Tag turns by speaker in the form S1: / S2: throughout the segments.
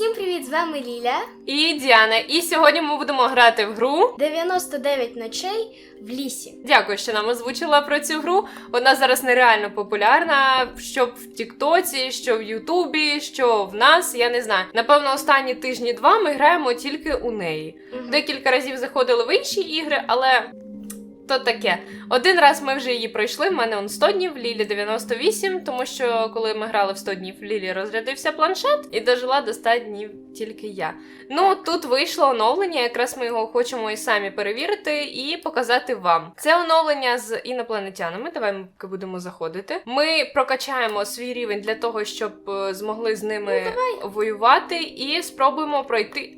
S1: Всім привіт! З вами Ліля.
S2: І Діана. І сьогодні ми будемо грати в гру.
S1: 99 ночей в лісі.
S2: Дякую, що нам озвучила про цю гру. Вона зараз нереально популярна. Що в Тіктоці, що в Ютубі, що в нас. Я не знаю. Напевно, останні тижні два ми граємо тільки у неї.
S1: Мгм.
S2: Декілька разів заходили в інші ігри, але то таке. Один раз ми вже її пройшли. В мене он 100 днів, Лілі 98, тому що коли ми грали в 100 днів, Лілі розрядився планшет і дожила до 100 днів тільки я. Ну тут вийшло оновлення, якраз ми його хочемо і самі перевірити і показати вам. Це оновлення з інопланетянами. Давай ми поки будемо заходити. Ми прокачаємо свій рівень для того, щоб е, змогли з ними воювати, і спробуємо пройти.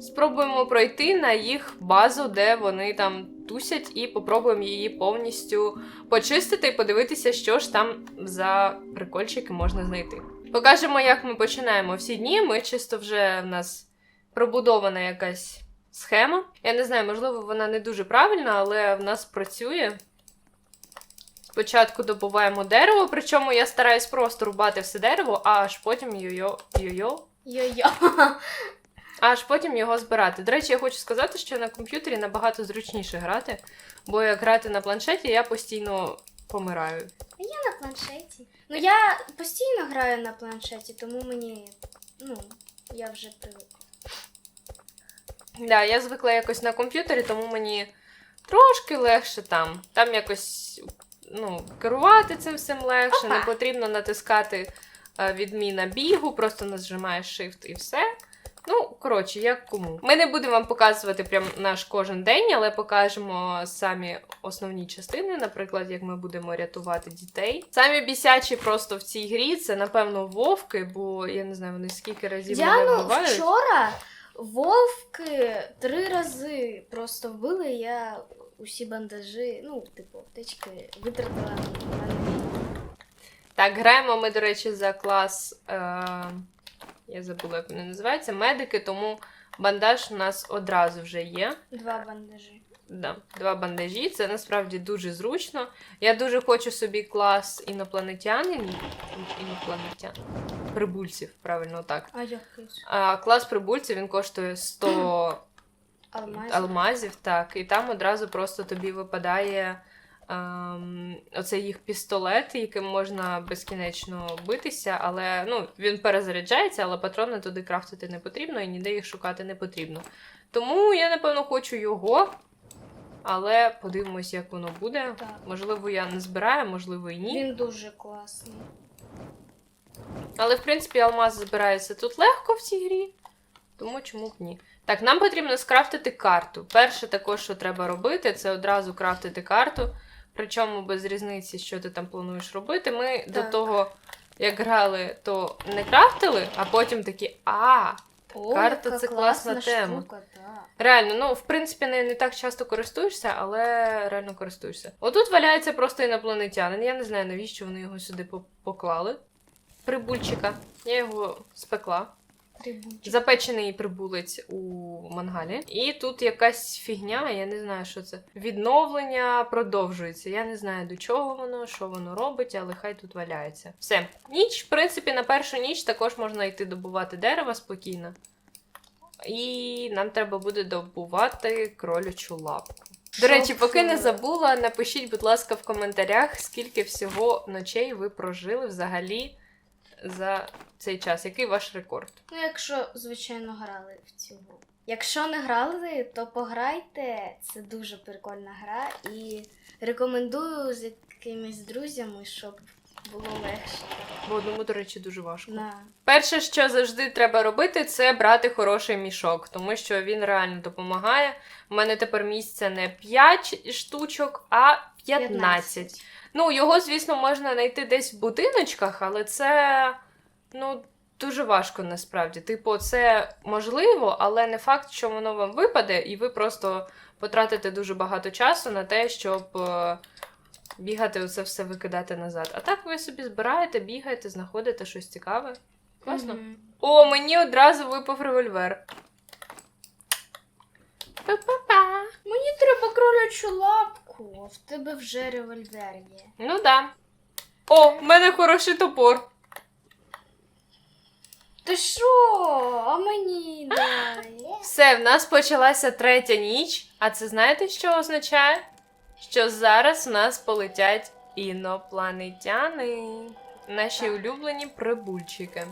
S2: Спробуємо пройти на їх базу, де вони там тусять, і попробуємо її повністю почистити і подивитися, що ж там за прикольчики можна знайти. Покажемо, як ми починаємо всі дні. Ми чисто вже в нас пробудована якась схема. Я не знаю, можливо, вона не дуже правильна, але в нас працює. Спочатку добуваємо дерево, причому я стараюсь просто рубати все дерево, а аж потім йо-йо, йо-йо
S1: Йо-йо.
S2: аж потім його збирати. До речі, я хочу сказати, що на комп'ютері набагато зручніше грати, бо як грати на планшеті, я постійно помираю.
S1: Я на планшеті. Ну я постійно граю на планшеті, тому мені. Ну, я вже привикла.
S2: Да, я звикла якось на комп'ютері, тому мені трошки легше там. Там якось ну, керувати цим всім легше,
S1: Опа.
S2: не потрібно натискати е, відміна бігу, просто нажимаєш Shift і все. Ну, коротше, як кому. Ми не будемо вам показувати прям наш кожен день, але покажемо самі основні частини, наприклад, як ми будемо рятувати дітей. Самі бісячі просто в цій грі це, напевно, вовки, бо я не знаю, вони скільки разів мене
S1: Діану
S2: вбивають.
S1: вчора вовки три рази просто вбили, я усі бандажі, ну, типу, аптечки витратила на.
S2: Так, граємо ми, до речі, за клас. Е... Я забула, як вони називаються. Медики, тому бандаж у нас одразу вже є.
S1: Два бандажі.
S2: Да, два бандажі. Це насправді дуже зручно. Я дуже хочу собі клас інопланетянин. Інопланетян. Прибульців, правильно так.
S1: А який?
S2: А клас прибульців він коштує 100
S1: Алмазі.
S2: алмазів, так. І там одразу просто тобі випадає ем, оцей їх пістолет, яким можна безкінечно битися, але ну, він перезаряджається, але патрони туди крафтити не потрібно і ніде їх шукати не потрібно. Тому я, напевно, хочу його. Але подивимось, як воно буде.
S1: Так.
S2: Можливо, я не збираю, можливо, і ні.
S1: Він дуже класний.
S2: Але, в принципі, алмаз збирається тут легко в цій грі, тому чому б ні. Так, нам потрібно скрафтити карту. Перше, також, що треба робити, це одразу крафтити карту. Причому без різниці, що ти там плануєш робити. Ми до того, як грали, то не крафтили, а потім такі, а,
S1: О,
S2: Карта
S1: яка
S2: це класна тема.
S1: Штука, так.
S2: Реально, ну в принципі, не, не так часто користуєшся, але реально користуєшся. Отут валяється просто інопланетянин. Я не знаю, навіщо вони його сюди поклали. Прибульчика. Я його спекла.
S1: Трибунчик.
S2: Запечений прибулець у мангалі. І тут якась фігня, я не знаю, що це. Відновлення продовжується. Я не знаю, до чого воно, що воно робить, але хай тут валяється. Все. Ніч, в принципі, на першу ніч також можна йти добувати дерева спокійно. І нам треба буде добувати кролячу лапку. До речі, поки не забула, напишіть, будь ласка, в коментарях, скільки всього ночей ви прожили взагалі за цей час. Який ваш рекорд?
S1: Ну, якщо, звичайно, грали в цю гру. Якщо не грали, то пограйте. Це дуже прикольна гра і рекомендую з якимись друзями, щоб було легше.
S2: Бо одному, до речі, дуже важко.
S1: На.
S2: Перше, що завжди треба робити, це брати хороший мішок, тому що він реально допомагає. У мене тепер місця не 5 штучок, а 15. Ну, його, звісно, можна знайти десь в будиночках, але це ну, дуже важко насправді. Типу, це можливо, але не факт, що воно вам випаде, і ви просто потратите дуже багато часу на те, щоб е, бігати оце все викидати назад. А так ви собі збираєте, бігаєте, знаходите щось цікаве. Класно.
S1: Мгм.
S2: О, мені одразу випав револьвер. Па-па-па.
S1: Мені треба кролячу лапку, а в тебе вже револьвер є.
S2: Ну да. О, в мене хороший топор.
S1: Ти що? А мені дай.
S2: Все, в нас почалася третя ніч. А це знаєте, що означає? Що зараз в нас полетять інопланетяни. Наші
S1: Так.
S2: улюблені прибульчики.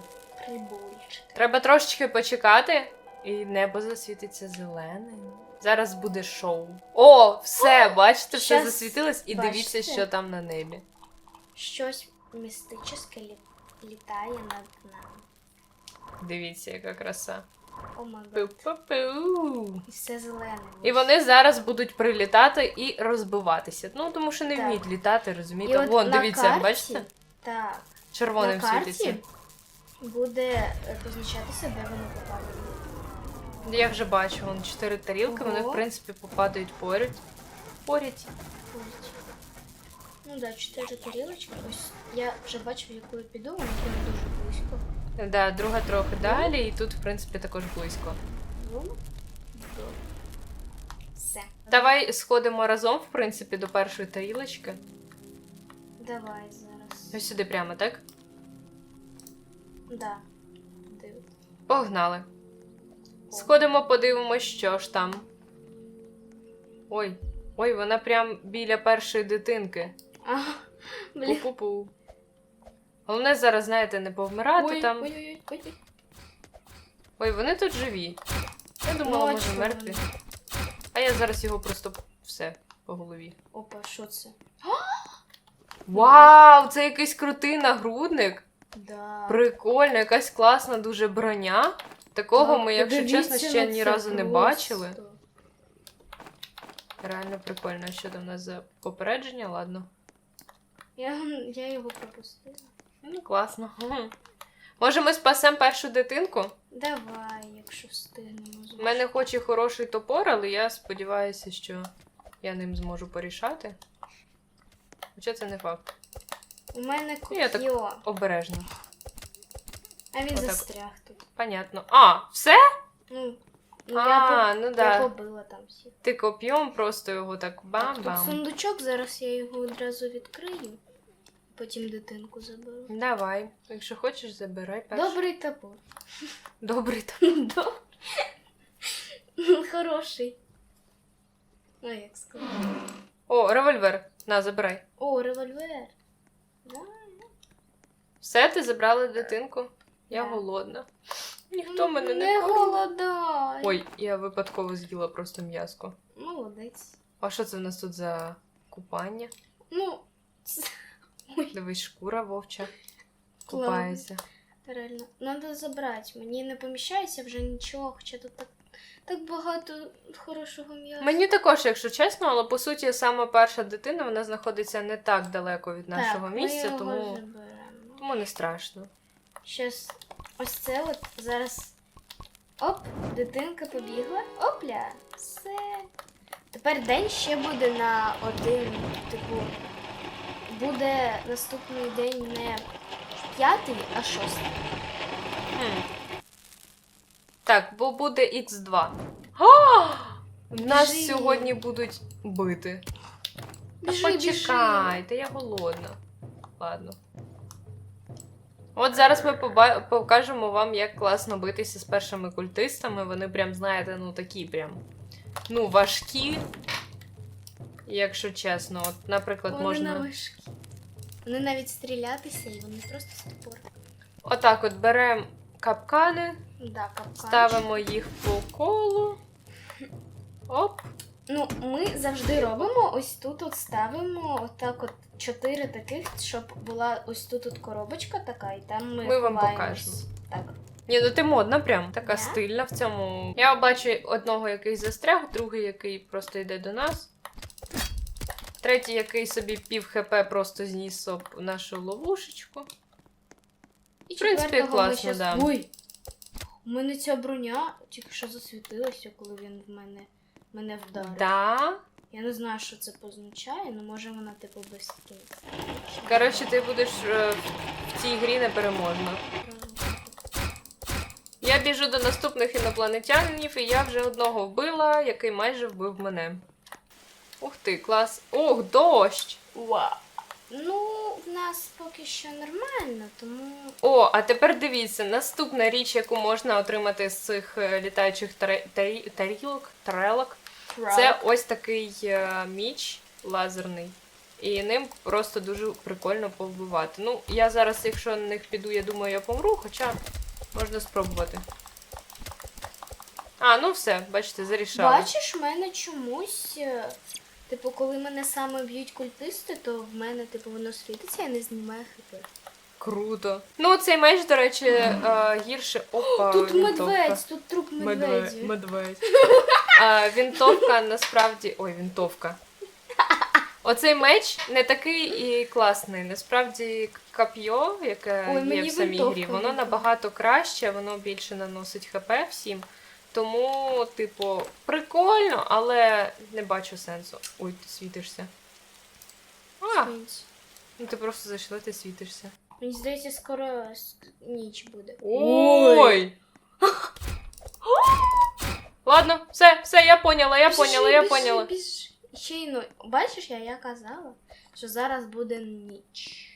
S1: Прибульчик.
S2: Треба трошечки почекати, і небо засвітиться зеленим. Зараз буде шоу. О, все, бачите, все
S1: щас
S2: засвітилось, і
S1: бачите?
S2: дивіться, що там на небі.
S1: Щось містичне лі... літає над нами.
S2: Дивіться, яка краса.
S1: О.
S2: Пу-пу-пу.
S1: І все зелене.
S2: І вони зараз будуть прилітати і розбиватися. Ну, тому що не
S1: Так.
S2: вміють літати,
S1: І
S2: розумієте?
S1: от
S2: Вон,
S1: на
S2: дивіться,
S1: карті,
S2: бачите?
S1: Так.
S2: Червоним
S1: на карті
S2: світиться.
S1: буде е, позначатися, де вони попали.
S2: Я вже бачу, вон чотири тарілки, вони, в принципі, попадають поряд. Поряд.
S1: Ось. Ну так, да, чотири тарілочки. Ось я вже бачу, в яку я піду, вона прям дуже близько.
S2: Да, друга трохи далі, і тут, в принципі, також близько.
S1: Ну, добре. Все.
S2: Давай сходимо разом, в принципі, до першої тарілочки.
S1: Давай зараз.
S2: Ось сюди прямо, так?
S1: Да. Дивись.
S2: Погнали. Сходимо, подивимось, що ж там. Ой, ой, вона прям біля першої дитинки.
S1: А, блін.
S2: Пу-пу-пу. Головне зараз, знаєте, не повмирати
S1: Ой,
S2: там.
S1: ой, ой, ой, ой.
S2: Ой, вони тут живі. Я думала, може мертві. А я зараз його просто все по голові.
S1: Опа, що це?
S2: Вау, це якийсь крутий нагрудник.
S1: Да.
S2: Прикольно, якась класна дуже броня. Такого
S1: Так,
S2: ми, якщо чесно, ще ні разу не бачили. Реально прикольно. Що там у нас за попередження? Ладно.
S1: Я, я його пропустила.
S2: Ну, класно. Може, ми спасемо першу дитинку?
S1: Давай, якщо встигнемо.
S2: У мене хоч і хороший топор, але я сподіваюся, що я ним зможу порішати. Хоча це не факт.
S1: У мене
S2: Ну, я так- Обережно.
S1: а він
S2: Отак.
S1: застряг.
S2: Понятно. А, все?
S1: Ну, ну
S2: а,
S1: я, по...
S2: ну
S1: я
S2: да.
S1: побила там всіх.
S2: Ти коп'єм просто його так
S1: Так, тут
S2: бам-бам.
S1: сундучок, зараз я його одразу відкрию. Потім дитинку заберу.
S2: Давай. Якщо хочеш, забирай перший.
S1: Добрий топор.
S2: Добрий та.
S1: Добрий. Хороший. Ну, як сказати.
S2: О, револьвер. На, забирай.
S1: О, револьвер. Да.
S2: Все, ти забрала дитинку? Я голодна. Ніхто мене не,
S1: не
S2: кормить.
S1: голодай.
S2: Ой, я випадково з'їла просто м'яско.
S1: Молодець.
S2: А що це в нас тут за купання?
S1: Ну, це... Ой,
S2: Дивись, шкура вовча. Купається.
S1: реально. Надо забрати. Мені не поміщається вже нічого, хоча тут так, так багато хорошого м'яса.
S2: Мені також, якщо чесно, але по суті, сама перша дитина вона знаходиться не так далеко від нашого
S1: так,
S2: місця,
S1: ми його
S2: тому,
S1: заберемо.
S2: тому не страшно.
S1: Щас ось це от зараз. Оп, дитинка побігла. Опля, все. Тепер день ще буде на один, типу, буде наступний день не п'ятий, а шостий.
S2: Хм. Так, бо буде Х2. А! Нас
S1: Біжи.
S2: сьогодні будуть бити. Та
S1: біжи.
S2: почекайте, я голодна. Ладно. От зараз ми поба- покажемо вам, як класно битися з першими культистами. Вони прям, знаєте, ну такі прям. Ну, важкі. Якщо чесно, от, наприклад,
S1: Вони
S2: можна.
S1: на важкі. Вони навіть стрілятися, і вони просто з топором.
S2: Отак от беремо капкани,
S1: Да, капкан.
S2: ставимо їх по колу. Оп.
S1: Ну, ми завжди робимо ось тут от ставимо отак от чотири таких, щоб була ось тут от коробочка така, і там ми.
S2: Ми вам
S1: ховаємось.
S2: покажемо.
S1: Так.
S2: Ні, ну ти модна прям, така
S1: Да?
S2: стильна в цьому. Я бачу одного, який застряг, другий, який просто йде до нас. Третій, який собі пів хп просто зніс об нашу ловушечку.
S1: І
S2: В принципі,
S1: четвертого ми
S2: класно,
S1: щас-
S2: да.
S1: Ой! У мене ця броня тільки що засвітилася, коли він в мене мене вдарив.
S2: Да.
S1: Я не знаю, що це позначає, але може вона типу без скін.
S2: Коротше, ти будеш е, в цій грі непереможна. Я біжу до наступних інопланетянів, і я вже одного вбила, який майже вбив мене. Ух ти, клас. Ох, дощ!
S1: Вау! Ну, в нас поки що нормально, тому.
S2: О, а тепер дивіться, наступна річ, яку можна отримати з цих е, літаючих таре- тарі- тарілок, тарелок, це ось такий е, міч лазерний. І ним просто дуже прикольно повбивати. Ну, я зараз, якщо на них піду, я думаю, я помру, хоча можна спробувати. А, ну все, бачите, зарішали.
S1: Бачиш, в мене чомусь. е, Типу, коли мене саме б'ють культисти, то в мене, типу, воно світиться і не знімає хп.
S2: Круто. Ну, цей меч, до речі, е, гірше. Опа,
S1: Тут
S2: вінтовка.
S1: медведь, тут труп медведя.
S2: Медведь. А, вінтовка насправді. Ой, вінтовка. Оцей меч не такий і класний. Насправді кап'йо, яке
S1: Ой,
S2: є
S1: мені
S2: в самій
S1: винтовка
S2: грі, воно набагато краще, воно більше наносить хп всім. Тому, типу, прикольно, але не бачу сенсу. Ой, ти світишся. А, ну ти просто зайшла, ти світишся.
S1: Мені здається, скоро ніч буде.
S2: Ой! Ладно, все, все, я поняла, я поняла, я поняла.
S1: Ще й ну, бачиш, я, я казала, що зараз буде ніч.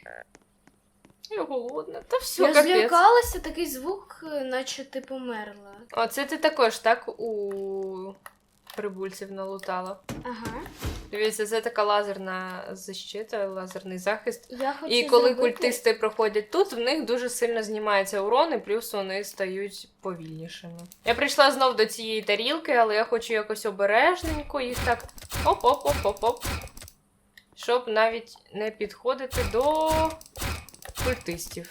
S2: Я голодна. Та все,
S1: я
S2: капець.
S1: злякалася, такий звук, наче ти померла.
S2: О, це ти також, так, у прибульців налутала.
S1: Ага.
S2: Дивіться, це така лазерна защита, лазерний захист.
S1: Я хочу
S2: І коли
S1: зробити...
S2: культисти проходять тут, в них дуже сильно знімається урон, і плюс вони стають повільнішими. Я прийшла знов до цієї тарілки, але я хочу якось обережненько їх так оп-оп-оп-оп-оп. Щоб навіть не підходити до культистів.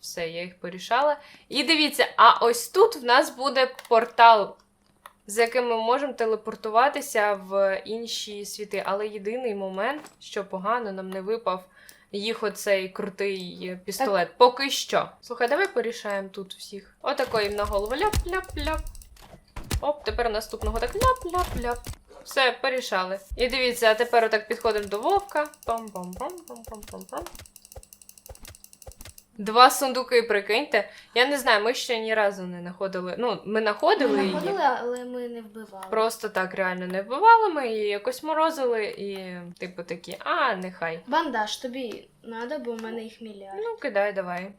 S2: Все, я їх порішала. І дивіться, а ось тут в нас буде портал, з яким ми можемо телепортуватися в інші світи. Але єдиний момент, що погано нам не випав їх оцей крутий пістолет. Поки що. Слухай, давай порішаємо тут всіх. Отако їм на голову ляп-ляп-ляп. Оп, тепер наступного так ляп-ляп-ляп. Все, порішали. І дивіться, а тепер отак підходимо до вовка. Пам-пам-пам-пам-пам-пам. Два сундуки, прикиньте. Я не знаю, ми ще ні разу не знаходили. Ну, ми
S1: Ми
S2: знаходили її.
S1: знаходили, але ми не вбивали.
S2: Просто так реально не вбивали, ми її якось морозили і, типу, такі, а, нехай.
S1: Бандаж, тобі треба, бо в мене їх мільярд.
S2: Ну, кидай, давай.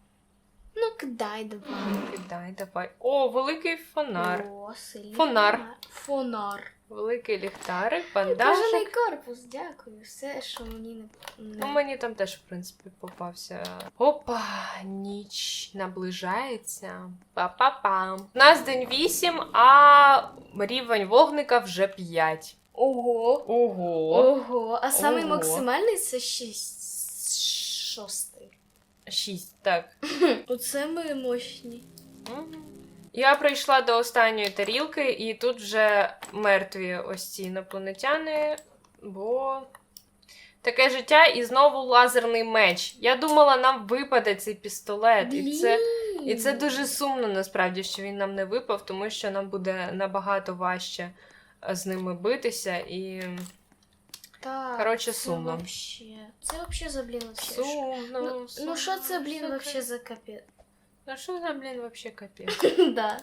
S1: Ну, кидай давай.
S2: Кидай, давай. О, великий фонар.
S1: О, сильний
S2: Фонар.
S1: фонар.
S2: Великий ліхтарик,
S1: Кожаний корпус, дякую. Все, що мені не.
S2: Ну,
S1: не...
S2: мені там теж, в принципі, попався. Опа, ніч наближається. Па-па-пам. У нас день 8, а рівень вогника вже 5.
S1: Ого.
S2: Ого.
S1: Ого. А самий
S2: Ого.
S1: максимальний це шість. Шостий.
S2: 6, так.
S1: Оце ми мощні.
S2: Я прийшла до останньої тарілки, і тут вже мертві ось ці інопланетяни, бо таке життя і знову лазерний меч. Я думала, нам випаде цей пістолет. І це, і це дуже сумно насправді, що він нам не випав, тому що нам буде набагато важче з ними битися. І
S1: Так,
S2: Коротше,
S1: це
S2: сумно.
S1: Вообще. Це вообще за блін вообще.
S2: сумно.
S1: Ну, ну що це, блін, вообще за капець?
S2: Ну що за, блін, вообще капець?
S1: да.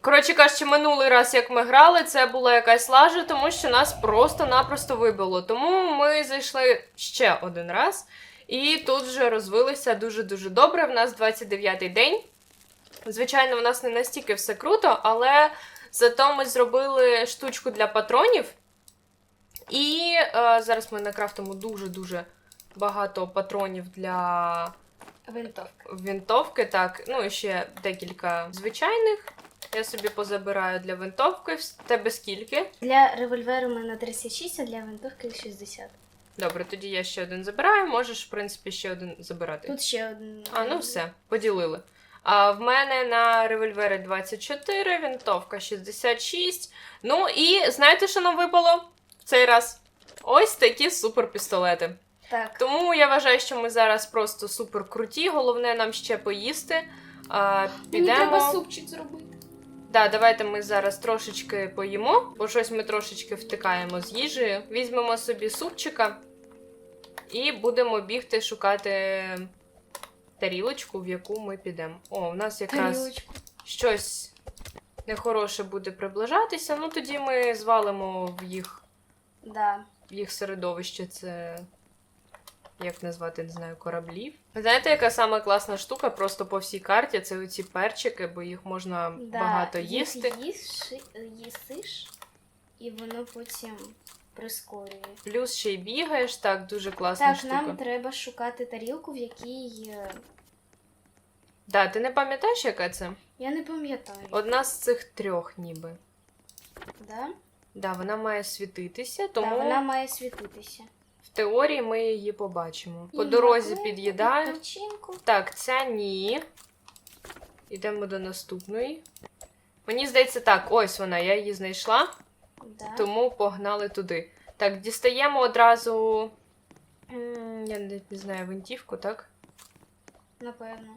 S2: Коротше кажучи, минулий раз, як ми грали, це була якась лажа, тому що нас просто-напросто вибило. Тому ми зайшли ще один раз, і тут вже розвилися дуже-дуже добре. В нас 29-й день. Звичайно, в нас не настільки все круто, але зато ми зробили штучку для патронів. І е, зараз ми накрафтимо дуже-дуже багато патронів для
S1: Винтовка.
S2: Вінтовки, так. Ну і ще декілька звичайних. Я собі позабираю для винтовки. В тебе скільки?
S1: Для револьверу у мене 36, а для винтовки 60.
S2: Добре, тоді я ще один забираю. Можеш, в принципі, ще один забирати.
S1: Тут ще один.
S2: А, ну все, поділили. А в мене на револьвері 24, винтовка 66. Ну і знаєте, що нам випало в цей раз? Ось такі суперпістолети.
S1: Так.
S2: Тому я вважаю, що ми зараз просто супер круті. Головне нам ще поїсти. А,
S1: Мені треба супчик зробити.
S2: Да, давайте ми зараз трошечки поїмо, бо щось ми трошечки втикаємо з їжею. Візьмемо собі супчика і будемо бігти шукати тарілочку, в яку ми підемо. О, у нас якраз
S1: Тарілочку.
S2: щось нехороше буде приближатися. Ну тоді ми звалимо в їх,
S1: Да.
S2: їх середовище це як назвати, не знаю, кораблів. Знаєте, яка сама класна штука просто по всій карті? Це оці перчики, бо їх можна
S1: Да,
S2: багато
S1: їх
S2: їсти.
S1: їсши- їсиш, і воно потім прискорює.
S2: Плюс ще й бігаєш, так, дуже класна
S1: Так,
S2: штука.
S1: нам треба шукати тарілку, в якій. е,
S2: Да, ти не пам'ятаєш, яка це?
S1: Я не пам'ятаю.
S2: Одна з цих трьох, ніби.
S1: Да?
S2: Да, вона має світитися,
S1: Да,
S2: тому
S1: вона має світитися.
S2: в теорії ми її побачимо. По дорозі під'їдаю. Так, ця ні. Йдемо до наступної. Мені здається, так, ось вона, я її знайшла,
S1: Да.
S2: тому погнали туди. Так, дістаємо одразу. м, Я навіть не знаю, винтівку, так?
S1: Напевно.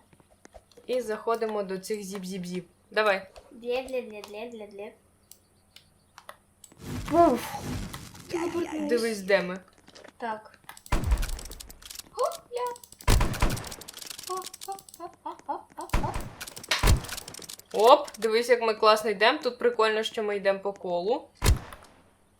S2: І заходимо до цих зіп-зіп-зіп. Давай.
S1: Для, для, для, для, для, для.
S2: Дивись, де ми.
S1: Так.
S2: Оп, дивись, як ми класно йдемо. Тут прикольно, що ми йдемо по колу.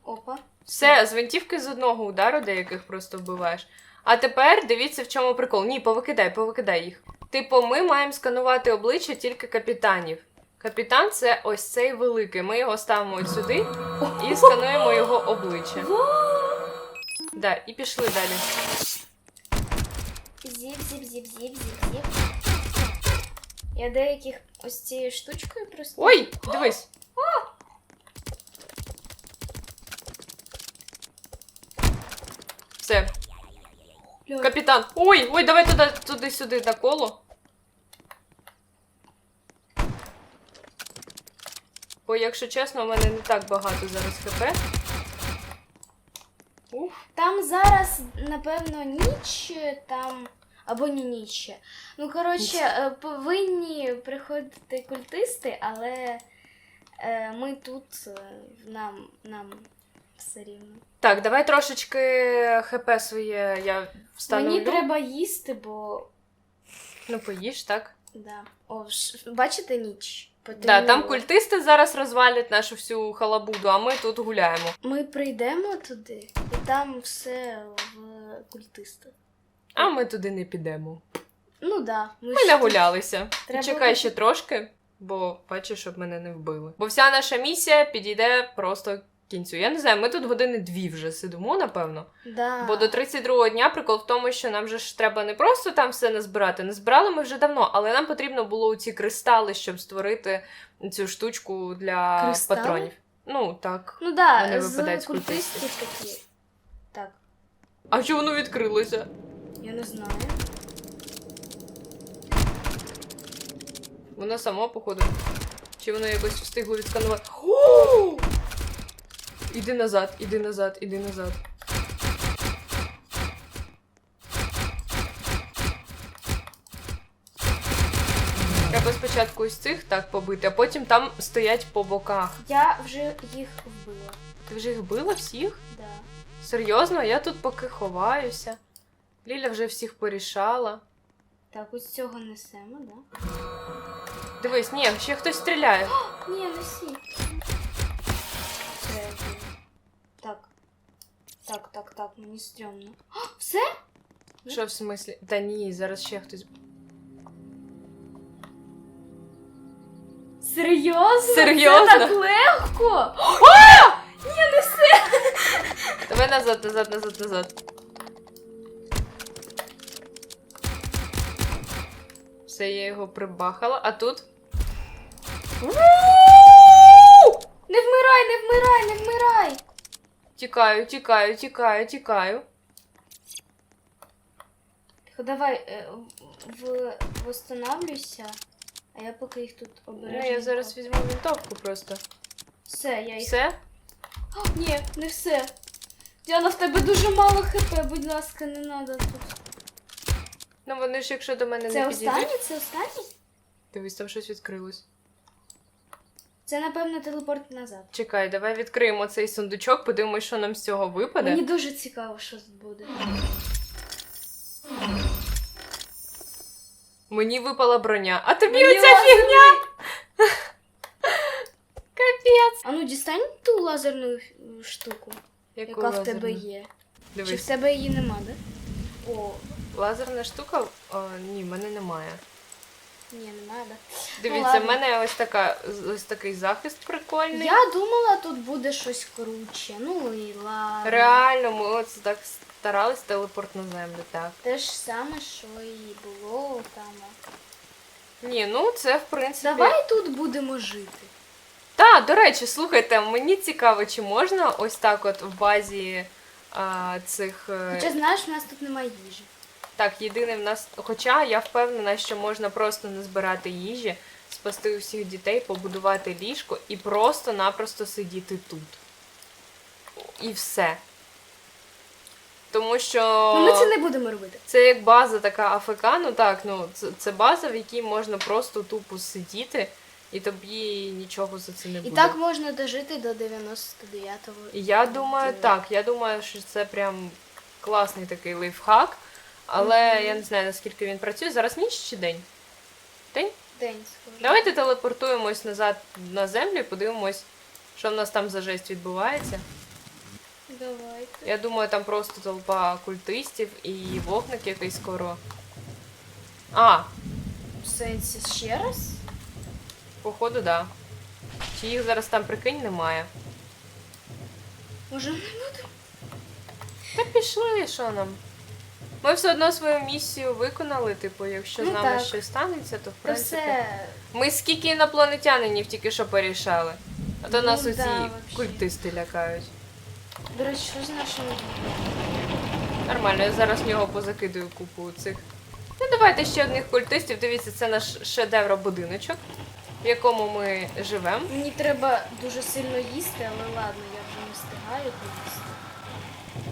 S1: Опа.
S2: Все, з винтівки з одного удару, деяких просто вбиваєш. А тепер дивіться, в чому прикол. Ні, повикидай, повикидай їх. Типу, ми маємо сканувати обличчя тільки капітанів. Капітан це ось цей великий. Ми його ставимо ось сюди і скануємо його обличчя. Да, і пішли далі.
S1: Зіп, зіп, зіп, зіп, зіп, зіп. Я деяких ось цією штучкою просто.
S2: Ой, дивись. Все, капітан. Ой, ой, давай туди, туди-сюди на коло. Бо, якщо чесно, у мене не так багато зараз хп.
S1: Там зараз, напевно, ніч там. Або не ніч. Ну, коротше, е, повинні приходити культисти, але е, ми тут е, нам, нам все рівно.
S2: Так, давай трошечки хп своє я встановлю.
S1: Мені треба їсти, бо.
S2: Ну, поїж, так?
S1: Да. О, бачите ніч?
S2: Да, там культисти зараз розвалять нашу всю халабуду, а ми тут гуляємо.
S1: Ми прийдемо туди, і там все в культиста.
S2: А ми туди не підемо.
S1: Ну да. Ми,
S2: Ми
S1: ж
S2: нагулялися.
S1: Треба
S2: Чекай ще трошки, бо бачиш, щоб мене не вбили. Бо вся наша місія підійде просто кінцю. Я не знаю, ми тут години дві вже сидимо, напевно.
S1: Да.
S2: Бо до 32-го дня прикол в тому, що нам же ж треба не просто там все назбирати. Не збирали ми вже давно, але нам потрібно було ці кристали, щоб створити цю штучку для
S1: Кристали?
S2: патронів. Ну так.
S1: Ну да,
S2: Вони випадають з
S1: культистів такі. Так,
S2: А що воно відкрилося?
S1: я не знаю.
S2: Воно само, походу. Чи воно якось встигло відсканувати? О! Іди назад, іди назад, іди назад. Треба спочатку ось цих так побити, а потім там стоять по боках.
S1: Я вже їх вбила.
S2: Ти вже їх била всіх?
S1: Да.
S2: Серйозно? Я тут поки ховаюся. Ліля вже всіх порішала.
S1: Так, ось цього несемо, да?
S2: Дивись, ні, ще хтось стріляє.
S1: Ні, не всі. Так, так, так, мені стрьомно. О, все?
S2: Що в смислі? Та ні, зараз ще хтось.
S1: Серйозно?
S2: Серйозно?
S1: Це так легко? Ні, не все.
S2: Давай назад, назад, назад, назад. Все, я його прибахала, а тут.
S1: Не вмирай, не вмирай, не вмирай.
S2: Тікаю, тікаю, тікаю, тікаю.
S1: Давай е, в... восстанавлюйся, а я поки їх тут
S2: Ну, я зараз візьму вінтовку просто.
S1: Все, я їх.
S2: Все?
S1: О, ні, не все. Діана, в тебе дуже мало хп, будь ласка, не треба тут.
S2: Ну вони ж, якщо до мене
S1: Це
S2: не підійдуть.
S1: останнє? Це останнє?
S2: Дивись, там щось відкрилось.
S1: Це, напевно, телепорт назад.
S2: Чекай, давай відкриємо цей сундучок, подивимось, що нам з цього випаде.
S1: Мені дуже цікаво, що тут буде.
S2: Мені випала броня. А тобі
S1: Мені
S2: оця
S1: лазерний.
S2: фігня! Капець!
S1: А ну дістань ту лазерну штуку,
S2: Яку
S1: яка в тебе
S2: лазерну?
S1: є. Чи в тебе її нема, да? О,
S2: Лазерна штука? О, ні, в мене немає.
S1: Ні, немає, да.
S2: Дивіться, в мене ось така ось такий захист прикольний.
S1: Я думала, тут буде щось круче. Ну і ладно.
S2: Реально, ми от так старались телепорт на землю, так.
S1: Те ж саме, що і було там.
S2: Ні, ну це в принципі.
S1: Давай тут будемо жити.
S2: Так, до речі, слухайте, мені цікаво, чи можна ось так от в базі а, цих. е,
S1: Хоча знаєш, у нас тут немає їжі.
S2: Так, єдине в нас. Хоча я впевнена, що можна просто не збирати їжі, спасти усіх дітей, побудувати ліжко і просто-напросто сидіти тут. І все. Тому що.
S1: Ну ми це не будемо робити.
S2: Це як база така АФК, ну так, ну це, це база, в якій можна просто тупо сидіти, і тобі нічого за це не
S1: І
S2: буде.
S1: так можна дожити до 99-го.
S2: І Я думаю, так, я думаю, що це прям класний такий лайфхак, але я не знаю, наскільки він працює. Зараз ніч чи день? День?
S1: День схоже.
S2: Давайте телепортуємось назад на землю і подивимось, що в нас там за жесть відбувається.
S1: Давайте.
S2: Я думаю, там просто толпа культистів і вогник якийсь скоро. А,
S1: В сенсі ще раз?
S2: походу, да. Чи їх зараз там прикинь немає?
S1: Може,
S2: Та пішли, що нам? Ми все одно свою місію виконали, типу, якщо
S1: Ну
S2: з нами
S1: так.
S2: щось станеться, то в принципі.
S1: все.
S2: Ми скільки інопланетянинів тільки що порішали. А то
S1: Ну
S2: нас
S1: да,
S2: оці
S1: вообще.
S2: культисти лякають.
S1: До речі, що з нашими
S2: Нормально, я зараз в нього позакидую купу цих. Ну давайте ще одних культистів. Дивіться, це наш шедевр будиночок, в якому ми живемо.
S1: Мені треба дуже сильно їсти, але ладно, я вже не встигаю поїсти.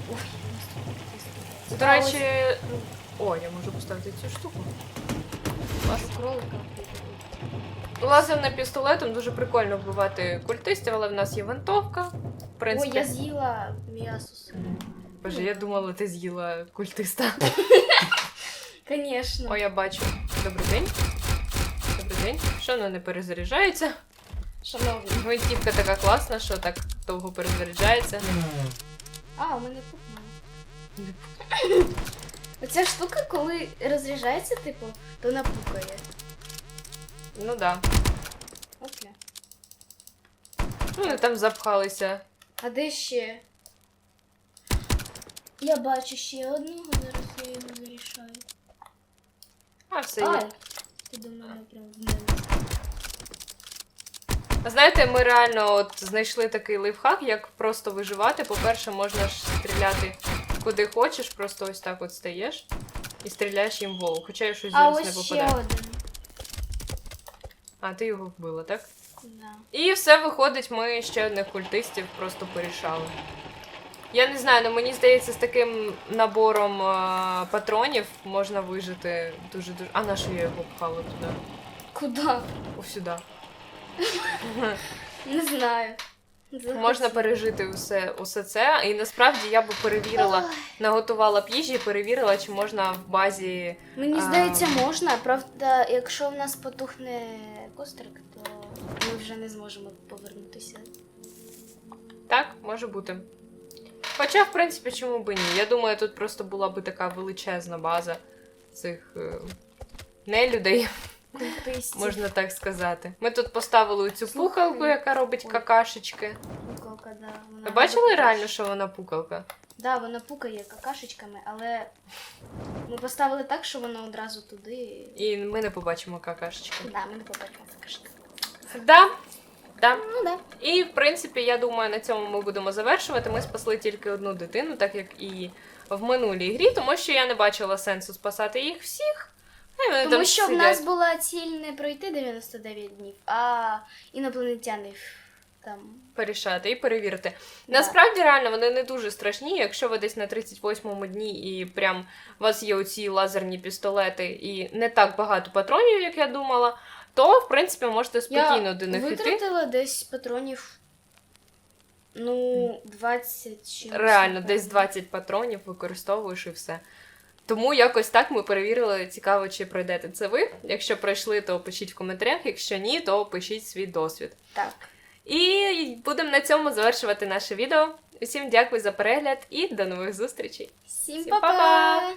S1: Ой, у нас тут їсти.
S2: До речі, о, я можу поставити цю штуку. Лазерним пістолетом дуже прикольно вбивати культистів, але в нас є винтовка. В
S1: Ой,
S2: принципі,
S1: я з'їла м'ясо сире.
S2: Боже, я думала, ти з'їла культиста.
S1: Звісно.
S2: О, я бачу. Добрий день. Добрий день. Що воно не перезаряджається?
S1: Шановні.
S2: Гвинтівка така класна, що так довго перезаряджається.
S1: А, у мене тут. Оця штука, коли розряджається, типу, то вона пукає.
S2: Ну да.
S1: Окей.
S2: Ну, Вони там запхалися.
S1: А де ще? Я бачу ще одного, зараз я його зарішаю.
S2: А все є.
S1: Ай! Ти до мене прям в мене.
S2: Знаєте, ми реально от знайшли такий лайфхак, як просто виживати. По-перше, можна ж стріляти куди хочеш, просто ось так от стаєш і стріляєш їм в голову. Хоча я щось
S1: А
S2: зараз не
S1: ось ще
S2: попадаю.
S1: один.
S2: А, ти його вбила, так?
S1: Да.
S2: І все виходить, ми ще одних культистів просто порішали. Я не знаю, але мені здається, з таким набором е, патронів можна вижити дуже дуже. А на що я його пхала туди?
S1: Куда?
S2: Ось сюди.
S1: Не знаю.
S2: Можна пережити усе, усе це. І насправді я би перевірила,
S1: Ой.
S2: наготувала б їжі перевірила, чи можна в базі.
S1: Мені
S2: А.
S1: здається, можна. Правда, якщо в нас потухне кострик, то ми вже не зможемо повернутися.
S2: Так, може бути. Хоча, в принципі, чому б і ні? Я думаю, тут просто була би така величезна база цих е, нелюдей.
S1: Культистів.
S2: Можна так сказати. Ми тут поставили цю
S1: Слухай.
S2: пукалку, яка робить
S1: Ой.
S2: какашечки.
S1: Куколка, да. Вона
S2: Ви бачили
S1: робить
S2: реально, що вона пукалка?
S1: Да, вона пукає какашечками, але ми поставили так, що вона одразу туди.
S2: І ми не побачимо какашечки.
S1: Да, ми не побачимо какашки.
S2: Да, да.
S1: Ну да.
S2: І в принципі, я думаю, на цьому ми будемо завершувати. Ми спасли тільки одну дитину, так як і в минулій грі, тому що я не бачила сенсу спасати їх всіх. Вони
S1: Тому
S2: там
S1: що в
S2: сидять.
S1: нас була ціль не пройти 99 днів, а інопланетяни там.
S2: порішати і перевірити.
S1: Да.
S2: Насправді, реально, вони не дуже страшні. Якщо ви десь на 38-му дні і прям у вас є оці лазерні пістолети і не так багато патронів, як я думала, то в принципі можете спокійно
S1: Я
S2: до них іти.
S1: витратила десь патронів. Ну, 20 чимось.
S2: Реально, десь 20 патронів використовуєш і все. Тому якось так ми перевірили, цікаво, чи пройдете це ви. Якщо пройшли, то пишіть в коментарях. Якщо ні, то пишіть свій досвід.
S1: Так.
S2: І будемо на цьому завершувати наше відео. Усім дякую за перегляд і до нових зустрічей!
S1: Всім
S2: па-па!